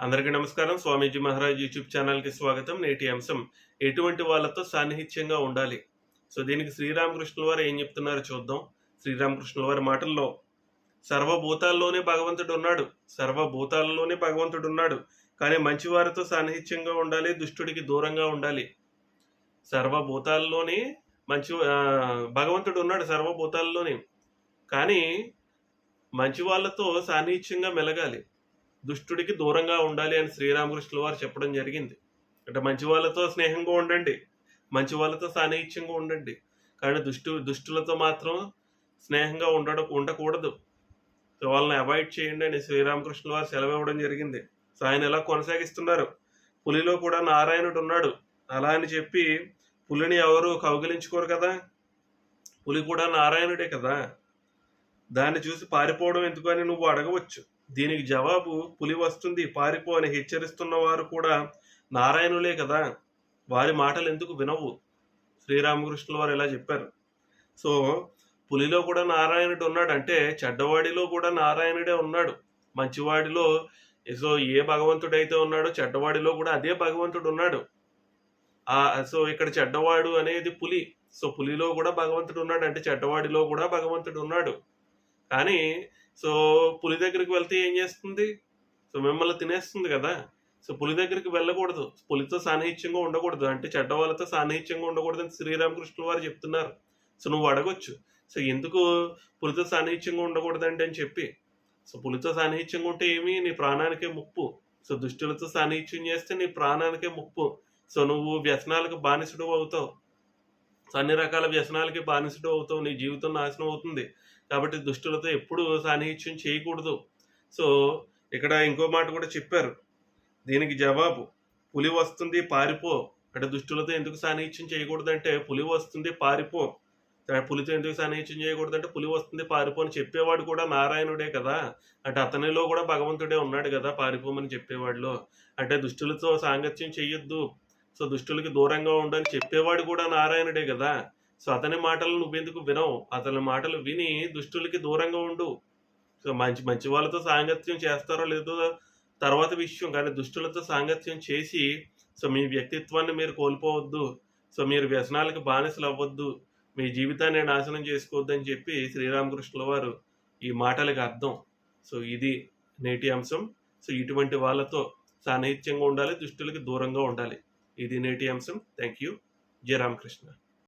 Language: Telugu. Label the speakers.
Speaker 1: అందరికీ నమస్కారం. స్వామీజీ మహారాజ్ యూట్యూబ్ ఛానల్కి స్వాగతం. నేటి అంశం ఎటువంటి వాళ్ళతో సాన్నిహిత్యంగా ఉండాలి? సో దీనికి శ్రీరామకృష్ణుల వారు ఏం చెప్తున్నారో చూద్దాం. శ్రీరామకృష్ణుల వారి మాటల్లో సర్వభూతాల్లోనే భగవంతుడు ఉన్నాడు. సర్వభూతాల్లోనే భగవంతుడు ఉన్నాడు. కానీ మంచివారితో సాన్నిహిత్యంగా ఉండాలి దుష్టుడికి దూరంగా ఉండాలి. సర్వభూతాల్లోనే మంచి భగవంతుడు ఉన్నాడు సర్వభూతాల్లోనే. కానీ మంచి వాళ్ళతో సాన్నిహిత్యంగా మెలగాలి. దుష్టుడికి దూరంగా ఉండాలి అని శ్రీరామకృష్ణుల వారు చెప్పడం జరిగింది. అంటే మంచి వాళ్ళతో స్నేహంగా ఉండండి. మంచి వాళ్ళతో సాన్నిహిత్యంగా ఉండండి. కానీ దుష్టు దుష్టులతో మాత్రం స్నేహంగా ఉండడం ఉండకూడదు. సో వాళ్ళని అవాయిడ్ చేయండి అని శ్రీరామకృష్ణుల వారు సెలవు ఇవ్వడం జరిగింది. సో ఆయన ఎలా కొనసాగిస్తున్నారు? పులిలో కూడా నారాయణుడు ఉన్నాడు. అలా అని చెప్పి పులిని ఎవరు కౌగిలించుకోరు కదా? పులి కూడా నారాయణుడే కదా? దాన్ని చూసి పారిపోవడం ఎందుకు అని నువ్వు అడగవచ్చు. దీనికి జవాబు పులి వస్తుంది. పారిపో అని హెచ్చరిస్తున్న వారు కూడా నారాయణులే కదా. వారి మాటలు ఎందుకు వినవు? శ్రీరామకృష్ణుల వారు ఇలా చెప్పారు? సో పులిలో కూడా నారాయణుడు ఉన్నాడు. అంటే చెడ్డవాడిలో కూడా నారాయణుడే ఉన్నాడు. మంచివాడిలో సో ఏ భగవంతుడైతే ఉన్నాడో చెడ్డవాడిలో కూడా అదే భగవంతుడు ఉన్నాడు. ఆ సో ఇక్కడ చెడ్డవాడు అనేది పులి. సో పులిలో కూడా భగవంతుడు ఉన్నాడు. అంటే చెడ్డవాడిలో కూడా భగవంతుడు ఉన్నాడు. కానీ సో పులి దగ్గరికి వెళ్తే ఏం చేస్తుంది? సో మిమ్మల్ని తినేస్తుంది కదా? సో పులి దగ్గరికి వెళ్ళకూడదు. పులితో సాన్నిహిత్యంగా ఉండకూడదు. అంటే చెడ్డ వాళ్ళతో సాన్నిహిత్యంగా ఉండకూడదు అని శ్రీరామకృష్ణుల వారు చెప్తున్నారు. సో నువ్వు అడగొచ్చు. సో ఎందుకు పులితో సాన్నిహిత్యంగా ఉండకూడదండి అని చెప్పి? సో పులితో సాన్నిహిత్యంగా ఉంటే ఏమి? నీ ప్రాణానికే ముప్పు. సో దుష్టులతో సాన్నిహిత్యం చేస్తే నీ ప్రాణానికే ముప్పు. సో నువ్వు వ్యసనాలకు బానిసుడు అవుతావు. సో అన్ని రకాల వ్యసనాలకి బానిసుడు అవుతావు నీ జీవితం నాశనం అవుతుంది. కాబట్టి దుష్టులతో ఎప్పుడు సాన్నిహిత్యం చేయకూడదు. సో ఇక్కడ ఇంకో మాట కూడా చెప్పారు. దీనికి జవాబు పులి వస్తుంది పారిపో. అంటే దుష్టులతో ఎందుకు సాన్నిహిత్యం చేయకూడదు అంటే పులి వస్తుంది పారిపో. పులితో ఎందుకు సాన్నిహిత్యం చేయకూడదు అంటే పులి వస్తుంది పారిపో అని చెప్పేవాడు కూడా నారాయణుడే కదా. అంటే అతనిలో కూడా భగవంతుడే ఉన్నాడు కదా పారిపోమని చెప్పేవాడిలో. అంటే దుష్టులతో సాంగత్యం చేయొద్దు. సో దుష్టులకి దూరంగా ఉండని చెప్పేవాడు కూడా నారాయణుడే కదా. సో అతని మాటలు నువ్వెందుకు వినవు? అతని మాటలు విని దుష్టులకి దూరంగా ఉండు. సో మంచి మంచి వాళ్ళతో సాంగత్యం చేస్తారో లేదో తర్వాత విషయం. కానీ దుష్టులతో సాంగత్యం చేసి సో మీ వ్యక్తిత్వాన్ని మీరు కోల్పోవద్దు. సో మీరు వ్యసనాలకు బానిసలు అవ్వద్దు. మీ జీవితాన్ని నాశనం చేసుకోవద్దు అని చెప్పి శ్రీరామకృష్ణుల వారు ఈ మాటలకు అర్థం. సో ఇది నేటి అంశం. సో ఇటువంటి వాళ్ళతో సాన్నిహిత్యంగా ఉండాలి దుష్టులకి దూరంగా ఉండాలి. ఇది నేటి అంశం. Thank you Jaya Ramakrishna.